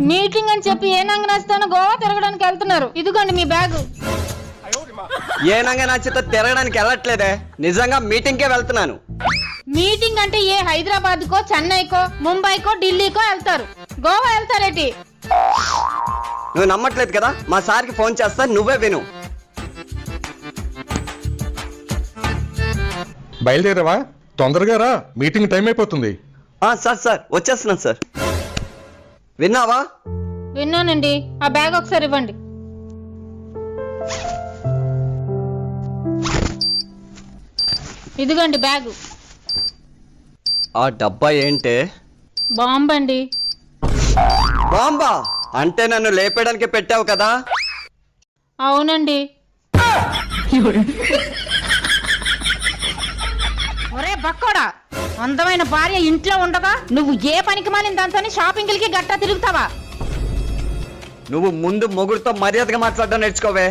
Meeting అని చెప్పి ఏ నంగనేస్తానో గోవా తిరగడానికి వెళ్తున్నారు. ఇదిగోండి మీ బ్యాగు. ఏనంగా నచ్చితే తిరగడానికి వెళ్ళట్లేదే. నిజంగా మీటింగ్కే వెళ్తున్నాను. మీటింగ్ అంటే ఏ హైదరాబాద్ కో చెన్నైకో ముంబైకో ఢిల్లీకో వెళ్తారు. గోవా వెళ్తారేటి? నువ్వు నమ్మట్లేదు కదా? మా సార్కి ఫోన్ చేస్తా నువ్వే విను. బయలుదేరావా? తొందరగా రా. మీటింగ్ టైం అయిపోతుంది. ఆ, సార్ సార్ వచ్చేస్తున్నాను సార్. విన్నావా? విన్నానండి. ఆ బ్యాగ్ ఒకసారి ఇవ్వండి. ఇదిగోండి బ్యాగు. ఆ డబ్బా ఏంటే? బాంబ్ అండి బాంబా? అంటే నన్ను లేపేయడానికి పెట్టావు కదా? అవునండి. ఒరే బక్కోడా! అందమైన భార్య ఇంట్లో ఉండగా నువ్వు ఏ పనికి మాలిన దాంతో షాపింగ్లకి గట్టా తిరుగుతావా? నువ్వు ముందు మొగుడుతో మర్యాదగా మాట్లాడడం నేర్చుకోవే.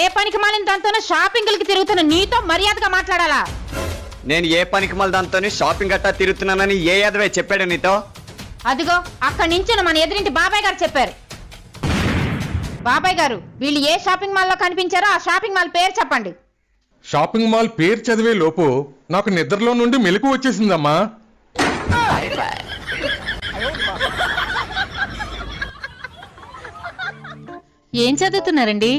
ఏ పనికి మాలిన దాంతో షాపింగ్లకి తిరుగుతున్న నీతో మర్యాదగా మాట్లాడాలా? నేను ఏ పనికి మళ్ళీ దాంతో షాపింగ్ గట్టా తిరుగుతున్నానని ఏ యాదవే చెప్పాడు నీతో? అదిగో అక్కడి నుంచి మన ఎదురింటి బాబాయ్ గారు చెప్పారు. బాబాయ్ గారు వీళ్ళు ఏ షాపింగ్ మాల్లో కనిపించారో ఆ షాపింగ్ మాల్ పేరు చెప్పండి. షాపింగ్ మాల్ పేరు చదివే లోపు నాకు నిద్రలో నుండి మెలకు వచ్చేసిందమ్మా. ఏం చదువుతున్నారండి?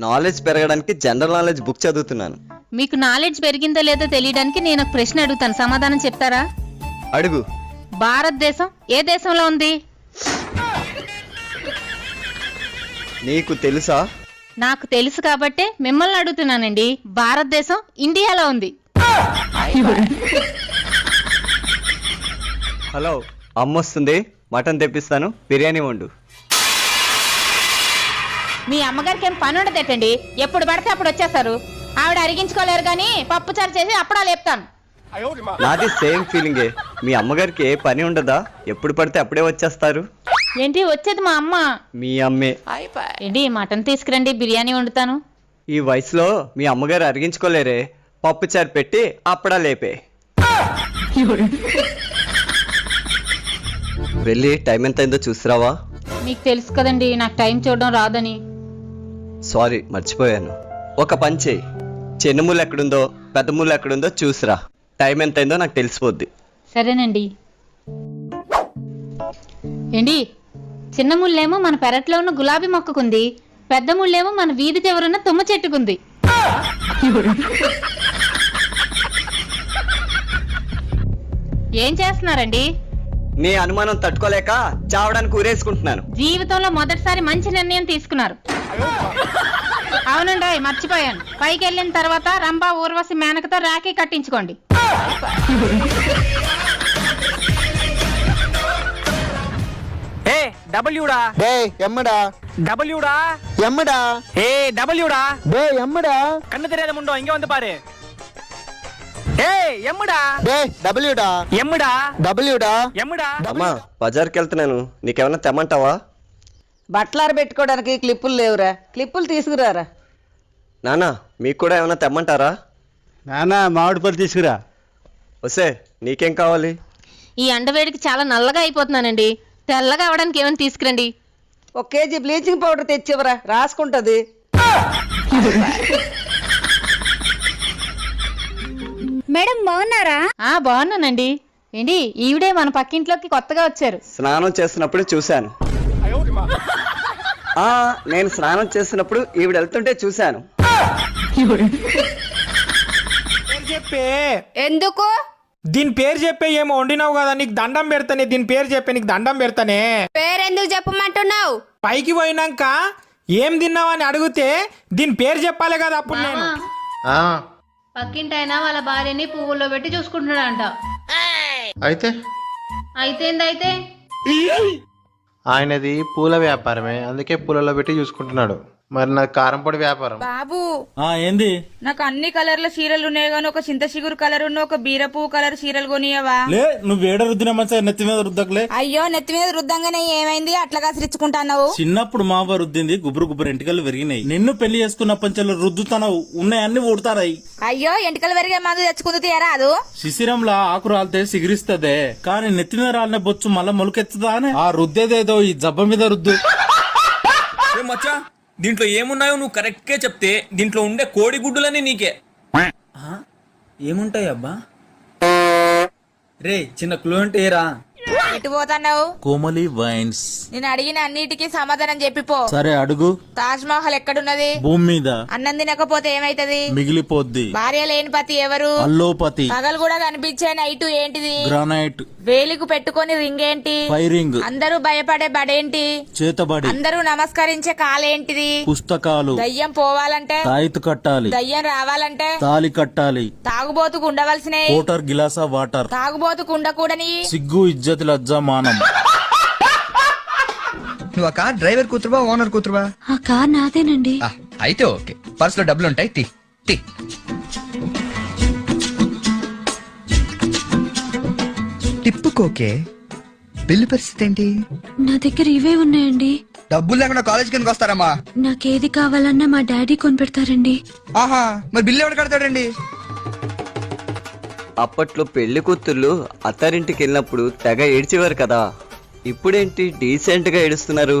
నాలెడ్జ్ పెరగడానికి జనరల్ నాలెడ్జ్ బుక్ చదువుతున్నాను. మీకు నాలెడ్జ్ పెరిగిందో లేదో తెలియడానికి నేను ఒక ప్రశ్న అడుగుతాను. సమాధానం చెప్తారా? అడుగు. భారతదేశం ఏ దేశంలో ఉంది? నీకు తెలుసా? నాకు తెలుసు కాబట్టే మిమ్మల్ని అడుగుతున్నానండి. భారతదేశం ఇండియాలో ఉంది. హలో అమ్మొస్తుంది మటన్ తెప్పిస్తాను. బిర్యానీ వండు. మీ అమ్మగారికి ఏం పని ఉండదేటండి? ఎప్పుడు పడితే అప్పుడు వచ్చేస్తారు. ఆవిడ అరిగించుకోలేరు కానీ పప్పుచారు చేసి అప్పుడా లేపుతాను. నాది సేమ్ ఫీలింగే. మీ అమ్మగారికి ఏ పని ఉండదా? ఎప్పుడు పడితే అప్పుడే వచ్చేస్తారు. ఏంటి వచ్చేది మా అమ్మ. మీ అమ్మే. ఏంటి మటన్ తీసుకురండి బిర్యానీ వండుతాను. ఈ వయసులో మీ అమ్మగారు అరిగించుకోలేరే. పప్పు చారు పెట్టి అప్పుడా లేపే. వెళ్ళి టైం ఎంత అయిందో చూసిరావా? మీకు తెలుసు కదండి నాకు టైం చూడడం రాదని. సారీ మర్చిపోయాను. ఒక పని చేయి. చిన్న ముళ్ళు ఎక్కడుందో పెద్ద ముళ్ళు ఎక్కడుందో చూసిరా. టైం ఎంత అయిందో నాకు తెలిసిపోద్ది. సరేనండి. ఏంటి చిన్న ముళ్ళేమో మన పెరట్లో ఉన్న గులాబీ మొక్కకుంది పెద్ద ముళ్ళేమో మన వీధి చివరున్న తుమ్మ చెట్టుకుంది. ఏం చేస్తున్నారండి? నీ అనుమానం తట్టుకోలేక చావడానికి ఊరేసుకుంటున్నాను. జీవితంలో మొదటిసారి మంచి నిర్ణయం తీసుకున్నారు. అవునండి మర్చిపోయాను. పైకి వెళ్ళిన తర్వాత రంభా ఊర్వశి మేనకతో రాఖీ కట్టించుకోండి. డబ్ల్యూడా டே எம்மடா டபிள்யூடா எம்மடா ஏ டபிள்யூடா டே எம்மடா கண்ணு தெரியாத முண்டோ இங்க வந்து பாரு ஏய் எம்முடா டே டபிள்யூடா எம்முடா డబ్ల్యూడా எம்முடா అమ్మా బజార్కి వెళ్తున్నాను నీకేమైనా తెమ్మంటావా బట్టలు ఆరబెట్టుకోవడానికి క్లిప్పులు లేవురా క్లిప్పులు తీసుకురారా నానా మీకు కూడా ఏమైనా తెమ్మంటారా నానా మామిడి పళ్ళు తీసుకురా వసే నీకేం కావాలి ఈ అండవేడికి చాలా నల్లగా అయిపోతున్నానండి తెల్లగా అవడానికి ఏమైనా తీసుకురండి. ఒక కేజీ బ్లీచింగ్ పౌడర్ తెచ్చివరా రాసుకుంటది. మేడం బాగున్నారా? ఆ బాగున్నానండి. ఏంటి ఈవిడే మన పక్కింట్లోకి కొత్తగా వచ్చారు. స్నానం చేస్తున్నప్పుడు చూశాను. ఆ, నేను స్నానం చేస్తున్నప్పుడు ఈవిడ వెళ్తుంటే చూశాను. చెప్పే ఎందుకు? దీని పేరు చెప్పే ఏమో వండినావు కదా నీకు దండం పెడతానే దీని పేరు చెప్పే నీకు దండం పెడతానే. పేరెందుకు చెప్పమంటున్నావు? పైకి పోయినాక ఏం తిన్నావని అడిగితే దీని పేరు చెప్పాలి కదా అప్పుడు నేను. పక్కింటి అయినా వాళ్ళ భార్యని పువ్వుల్లో పెట్టి చూసుకుంటున్నాడంట. అయితే? అయితే ఆయనది పూల వ్యాపారమే అందుకే పూలలో పెట్టి చూసుకుంటున్నాడు. మరి నాకు కారం పొడి వ్యాపారం. బాబు. ఆ ఏంది? నాకు అన్ని కలర్ల చీరలు ఉన్నాయి కానీ ఒక చింత చిగురు కలర్ ఉన్న ఒక బీరపు కలర్ చీరలు కొనియవా? లే నువ్వు ఏడ రుద్దిన మంచిగా నెత్తి మీద రుద్దకులే. అయ్యో నెత్తి మీద రుద్దంగానే ఏమైంది? అట్లా సిరుచుకుంటున్నావు చిన్నప్పుడు మావ రుద్దింది గుబురు గుబురు ఎంటికలు విరిగినాయి నిన్ను పెళ్ళి చేసుకున్న పంచలు రుద్దుతానవు ఉన్నాయన్ని ఊడతారాయి. అయ్యో ఎంటికలు పెరిగే మందు తెచ్చుకుంది తీయరాదు. శిశిరంలా ఆకు రాలితే సిగిరిస్తదే కానీ నెత్తి మీద రాలిన బొచ్చు మళ్ళా మొలకెత్తుదా అని ఆ రుద్దేదేదో ఈ జబ్బ మీద రుద్దు. మచ్చా? దీంట్లో ఏమున్నాయో నువ్వు కరెక్ట్గా చెప్తే దీంట్లో ఉండే కోడి గుడ్డులని నీకే. ఏముంటాయి అబ్బా రే చిన్న క్లూ అంటే ఏరా? ఎటు పోతున్నావు కోమలి వైన్స్. నేను అడిగిన అన్నిటికీ సమాధానం చెప్పిపో. సరే అడుగు. తాజ్ మహల్ ఎక్కడున్నది? భూమి మీద. అన్నం తినకపోతే ఏమైతది? మిగిలిపోద్ది. భార్య లేని పతి ఎవరు? అల్లోపతి. పగలు కూడా కనిపించే నైట్ ఏంటిది? గ్రానైట్. వేలికు పెట్టుకొని రింగ్ ఏంటి? ఫైరింగ్. అందరూ భయపడే బడేంటి? చేతబడి. అందరూ నమస్కరించే కాలేంటిది? పుస్తకాలు. దయ్యం పోవాలంటే? తాయితు కట్టాలి. దయ్యం రావాలంటే? తాలి కట్టాలి. తాగుబోతుకు ఉండవలసినవి కోటర్ గిలాసా వాటర్. తాగుబోతుకు ఉండకూడని సిగ్గు ఇజ్జతి లజ్జా మానం నువ్వు ఆ కార్ డ్రైవర్ కూతురువా ఓనర్ కూతురువా? ఆ కార్ నాదేనండి. అయితే ఓకే. పర్స్లో డబ్బులు ఉంటాయి తి తి. టిప్పుకోకే. బిల్లు పరిస్థితి ఏంటి? నా దగ్గర ఇవే ఉన్నాయండి. డబ్బులు లేకుండా కాలేజ్ కిందకి వస్తారమ్మా. నాకేది కావాలన్నా మా డాడీ కొనిపెడతారండి. ఆహా మరి బిల్లు ఎవరు కడతాడండి? అప్పట్లో పెళ్ళి కూతుర్లు అత్తారింటికి వెళ్ళినప్పుడు తెగ ఏడ్చేవారు కదా. ఇప్పుడేంటి డీసెంట్గా ఏడుస్తున్నారు?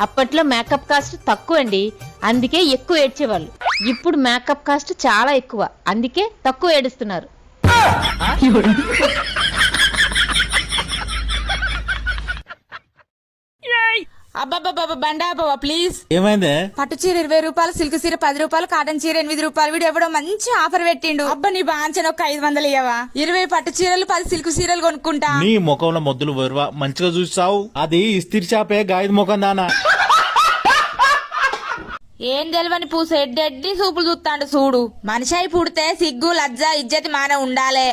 అప్పట్లో మేకప్ కాస్ట్ తక్కువ అండి అందుకే ఎక్కువ ఏడ్చేవాళ్ళు. ఇప్పుడు మేకప్ కాస్ట్ చాలా ఎక్కువ. అందుకే తక్కువ ఏడుస్తున్నారు. అబ్బాబ్బాబ్బా బండా బాబా ప్లీజ్ ఏమైందే? పట్టు చీర ఇరవై రూపాయలు సిల్క్ చీర పది రూపాయలు కాటన్ చీర ఎనిమిది రూపాయలు వీడు ఎవడో మంచి ఆఫర్ పెట్టిండు. అబ్బా నీ బాంచన ఒక ఐదు వందలు ఇయ్యవా? ఇరవై పట్టు చీరలు పది సిల్క్ చీరలు కొనుక్కుంటా. నీ ముఖంలో మొద్దులు వరువా మంచిగా చూసావు అది ఇస్తిరి చాపే గాయద ముఖం దానా. ఏం తెలివని పూస ఎడ్డెడ్డి సూపులు చూస్తాడు చూడు. మనిషి అయి పుడితే సిగ్గు లజ్జ ఇజ్జతి మాన ఉండాలే.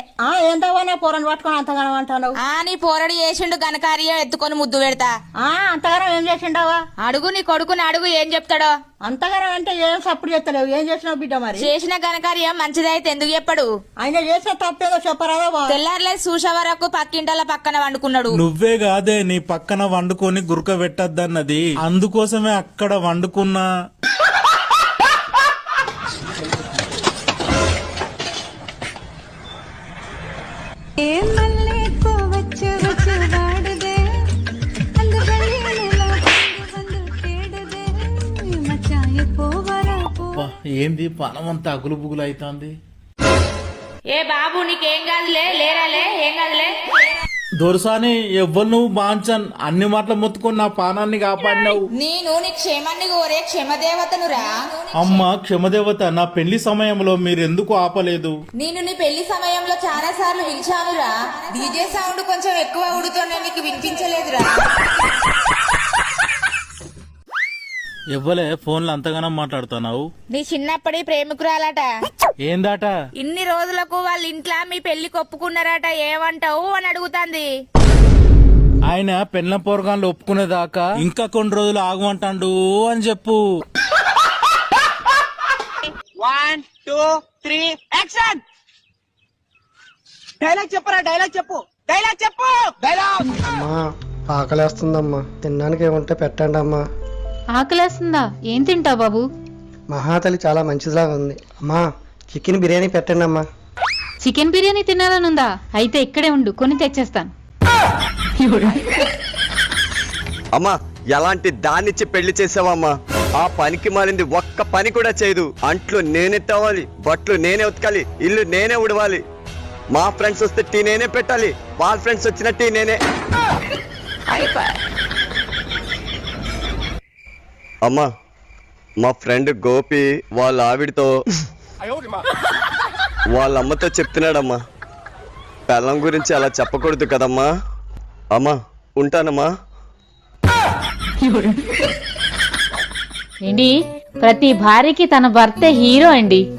ఏంటవా పోరని పట్టుకొని అంతగానం అంటావు ఆ నీ పోరడు చేసిండు ఘనకార్యం ఎత్తుకొని ముద్దు పెడతా. అంతగానం ఏం చేసిండవా అడుగు నీ కొడుకుని అడుగు ఏం చెప్తాడో. అంతగానం అంటే ఏం సప్పుడు చేస్తలేవు. ఏం చేసినావు బిడ్డ మరి? చేసిన ఘనకార్యం మంచిదైతే ఎందుకు చెప్పడు? ఆయన చేసిన తప్పేదో చెప్పరాదా బావ? తెల్లారలేదు చూసే వరకు పక్కింటల పక్కన వండుకున్నాడు. నువ్వే కాదే నీ పక్కన వండుకొని గురక పెట్టద్దన్నది. అందుకోసమే అక్కడ వండుకున్నా. అబ్బా, ఏంది? పనం అంతా అగులు బుగులు అవుతుంది ఏ బాబు నీకేం కాదులే? లేరాలే ఏం కాదులే? దొరసాని ఎవ్వరు నువ్వు బాంచన్ అన్ని మాటలు మొత్తుకొని నా పానాన్ని కాపాడినావు. నేను నీ క్షేమాన్ని కోరే క్షమదేవతను రా అమ్మ క్షమదేవత నా పెళ్ళి సమయంలో మీరెందుకు ఆపలేదు? నేను నీ పెళ్ళి సమయంలో చాలా సార్లు పిలిచానురా. డీజే సౌండ్ కొంచెం ఎక్కువ ఉడుతోనే నీకు వినిపించలేదురా. ఎవ్వలే ఫోన్లో అంతగానో మాట్లాడుతున్నావు. నీ చిన్నప్పటి ప్రేమికురాలట. ఏందాట? ఇన్ని రోజులకు వాళ్ళ ఇంట్లో మీ పెళ్ళి కొప్పుకున్నారట ఏమంటావు అని అడుగుతాంది. ఆయన పెళ్ళ పోరగాన్లు ఒప్పుకునేదాకా ఇంకా కొన్ని రోజులు ఆగమంటాడు అని చెప్పు. One two three action dialogue చెప్పరా డైలాగ్ చెప్పు. డైలాగ్ చెప్పు. డైలాగ్ అమ్మా ఆకలేస్తుందమ్మా. తినడానికి ఏముంటే పెట్టండి అమ్మా ఆకలేస్తుందా? ఏం తింటావు బాబు? మహాతలి చాలా మంచిదిలాగా ఉంది. అమ్మా చికెన్ బిర్యానీ పెట్టండి అమ్మా. చికెన్ బిర్యానీ తినాలనుందా? అయితే ఇక్కడే ఉండు కొని తెచ్చేస్తాను. అమ్మా ఎలాంటి దాన్నిచ్చి పెళ్ళి చేసావమ్మా? ఆ పనికి మారింది ఒక్క పని కూడా చేయదు. అంట్లు నేనే తవ్వాలి బట్టలు నేనే ఉతకాలి ఇల్లు నేనే ఉడవాలి మా ఫ్రెండ్స్ వస్తే టీ నేనే పెట్టాలి వాళ్ళ ఫ్రెండ్స్ వచ్చిన టీ నేనే. అమ్మా మా ఫ్రెండ్ గోపి వాళ్ళ ఆవిడతో వాళ్ళ అమ్మతో చెప్తున్నాడమ్మా. పెళ్ళం గురించి అలా చెప్పకూడదు కదమ్మా. అమ్మా ఉంటానమ్మా. ఏంటి? ప్రతి భార్యకి తన భర్తే హీరో అండి.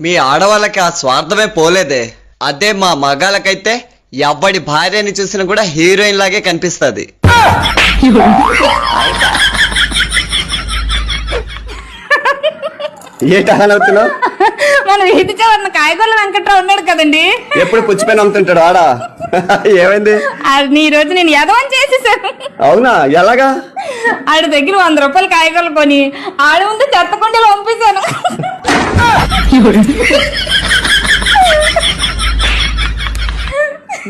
మీ ఆడవాళ్ళకి ఆ స్వార్థమే పోలేదే. అదే మా మగాళ్ళకైతే ఎవడి భార్యని చూసినా కూడా హీరోయిన్ లాగే కనిపిస్తుంది. ఏంటి అలా అవుతున్నావు? మన వీధి చివరిన కాయగూరల వెంకట్రావు ఉన్నాడు కదండి. ఎప్పుడు పుచ్చిపోయిన అమ్ముతుంటాడు ఆడా? ఏమైంది? ఈ రోజు నేను యదవని చేసేసాను. అవునా? ఎలాగా? ఆడి దగ్గర వంద రూపాయలు కాయగూరలు కొని ఆడి ముందు చెత్త కుండీలు పంపించాను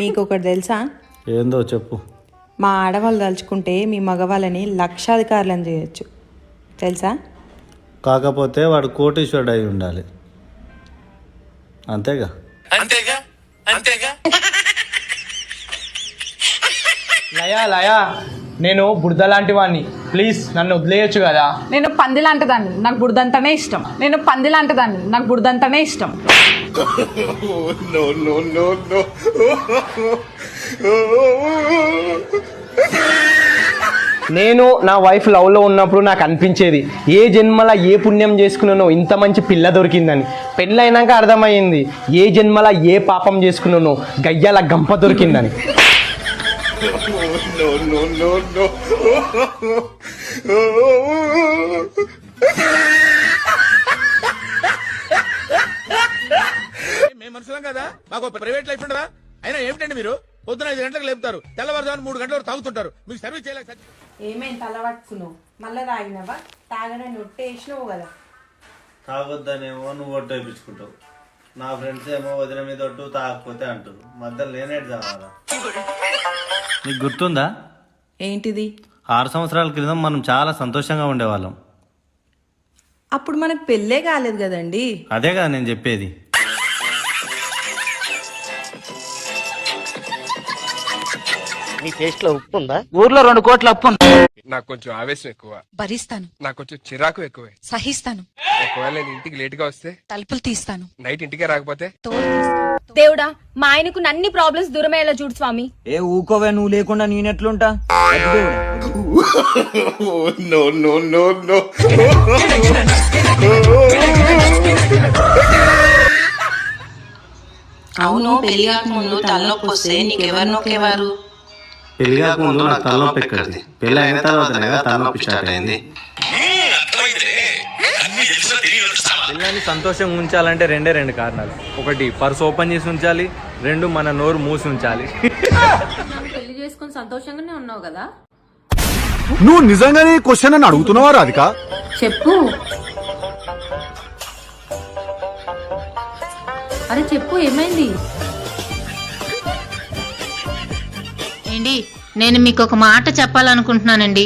మీకు ఒకటి తెలుసా? ఏందో చెప్పు. మా ఆడవాళ్ళు తలుచుకుంటే మీ మగవాళ్ళని లక్షాధికారులను చేయొచ్చు. తెలుసా? కాకపోతే వాడు కోటీశ్వరుడు అయి ఉండాలి. అంతేగా? లయా లయా నేను బురద లాంటి వాడిని ప్లీజ్ నన్ను వదిలేయచ్చు కదా? నేను పంది లాంటిదాన్ని. నాకు బుడదంతానే ఇష్టం. నేను పంది లాంటిదాన్ని. నాకు బుడదంతానే ఇష్టం. నేను నా వైఫ్ లవ్లో ఉన్నప్పుడు నాకు అనిపించేది ఏ జన్మల ఏ పుణ్యం చేసుకున్నానో ఇంత మంచి పిల్ల దొరికిందని. పెళ్ళైనాక అర్థమైంది ఏ జన్మల ఏ పాపం చేసుకున్నానో గయ్యాల గంప దొరికిందని. మేము మనుషులం కదా? మాకు ప్రైవేట్ లైఫ్ ఉండదా? అయినా ఏమిటండి మీరు? పొద్దున ఐదు గంటలకు లేపుతారు. తెల్లవారుజామున మూడు గంటల వరకు తాగుతుంటారు. మీకు సర్వీస్ చేయలేక ఏమేం తల పట్టుకున్నావు మళ్ళీ తాగినావా? తాగనని ఒట్టేసినావు కదా. తాగొద్దనేమో నువ్వు ఒట్టు వేయించుకుంటావు. నా ఫ్రెండ్స్ ఏమో వదిన మీద ఒట్టు తాగకపోతే అంటారు. మధ్యలో లేనేటి కావాలా? నీకు గుర్తుందా? ఏంటిది? ఆరు సంవత్సరాల క్రితం మనం చాలా సంతోషంగా ఉండేవాళ్ళం. అప్పుడు మనకు పెళ్ళే కాలేదు కదండి. అదే కదా నేను చెప్పేది. ఊర్లో రెండు కోట్ల అప్పు ఉంది. నాకు కొంచెం ఆవేశం ఎక్కువ. భరిస్తాను. నాకు కొంచెం చిరాకు ఎక్కువే. సహిస్తాను. ఒకవేళ నేను ఇంటికి లేట్గా వస్తే తలుపులు తీస్తాను. నైట్ ఇంటికే రాకపోతే? దేవుడా మా ఆయనకు అన్ని ప్రాబ్లమ్స్ దూరమయ్యేలా చూడు స్వామి. ఏ ఊకోవే నువ్వు లేకుండా నేనెట్లుంటా అవును పెళ్ళి ముందు తలనొప్పి వస్తే నీకెవరు నొక్కేవారు పెళ్ళి కాకముందు నాకు తలనొప్పి ఎక్కడిది పెళ్ళి అయిన తర్వాత తలనొప్పి స్టార్ట్ అయింది. పిల్లల్ని సంతోషంగా ఉంచాలంటే రెండే రెండు కారణాలు. ఒకటి పర్స్ ఓపెన్ చేసి ఉంచాలి. రెండు మన నోరు మూసి ఉంచాలి. పెళ్ళి చేసుకుని సంతోషంగానే ఉన్నావు కదా? నువ్వు నిజంగానే క్వశ్చన్ అని అడుగుతున్నావా రాధిక? చెప్పు. అరే చెప్పు ఏమైంది? ఏంటి నేను మీకు ఒక మాట చెప్పాలనుకుంటున్నానండి.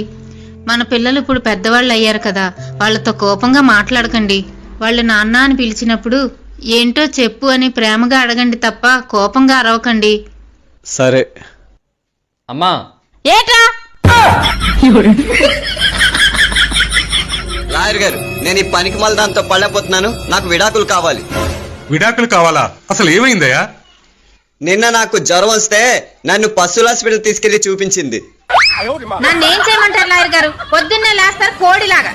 మన పిల్లలు ఇప్పుడు పెద్దవాళ్ళు అయ్యారు కదా వాళ్ళతో కోపంగా మాట్లాడకండి. వాళ్ళు నాన్న అని పిలిచినప్పుడు ఏంటో చెప్పు అని ప్రేమగా అడగండి తప్ప కోపంగా అరవకండి. సరే. అమ్మా. ఏట్రా? లాయర్ గారు నేను ఈ పనికి మళ్ళీ దాంతో పడలేకపోతున్నాను. నాకు విడాకులు కావాలి. విడాకులు కావాలా? అసలు ఏమైందయ్యా? నిన్న నాకు జ్వరం వస్తే నన్ను పశువుల హాస్పిటల్ తీసుకెళ్ళి చూపించింది. నన్ను ఏం చేయమంటారు లాయర్ గారు? పొద్దున్నే లేస్తారు కోడిలాగా.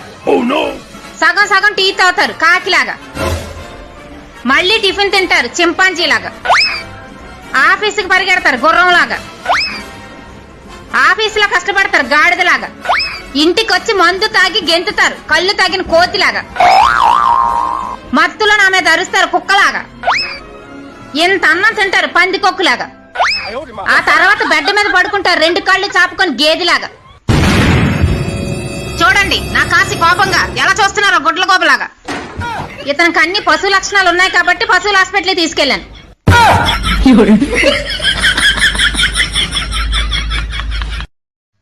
సగం సగం టీ తాగుతారు కాకిలాగా. మళ్ళీ టిఫిన్ తింటారు చింపాంజీలాగా. ఆఫీసుకి పరిగెడతారు గుర్రంలాగా. ఆఫీసులో కష్టపడతారు గాడిదలాగా. ఇంటికి వచ్చి మందు తాగి గెంతుతారు కళ్ళు తాగిన కోతిలాగా. మత్తులో నా మీద అరుస్తారు కుక్కలాగా. ఇంత అన్నం తింటారు పందికొక్కులాగా ఆ తర్వాత బెడ్ మీద పడుకుంటారు రెండు కళ్ళు చాపుకొని గేదిలాగా. చూడండి నా కాసి కోపంగా ఎలా చూస్తున్నారో గుడ్ల కోపలాగా ఇతనికి అన్ని పశు లక్షణాలు ఉన్నాయి కాబట్టి పశువుల హాస్పిటల్ తీసుకెళ్ళాను.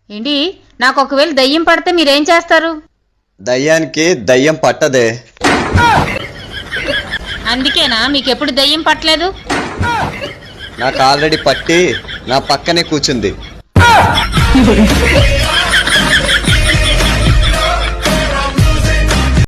ఏంటి నాకు ఒకవేళ దయ్యం పడితే మీరేం చేస్తారు? దయ్యానికి దయ్యం పట్టదే. అందుకేనా? మీకు ఎప్పుడు దయ్యం పట్టలేదు? నాకు ఆల్రెడీ పట్టి నా పక్కనే కూర్చుంది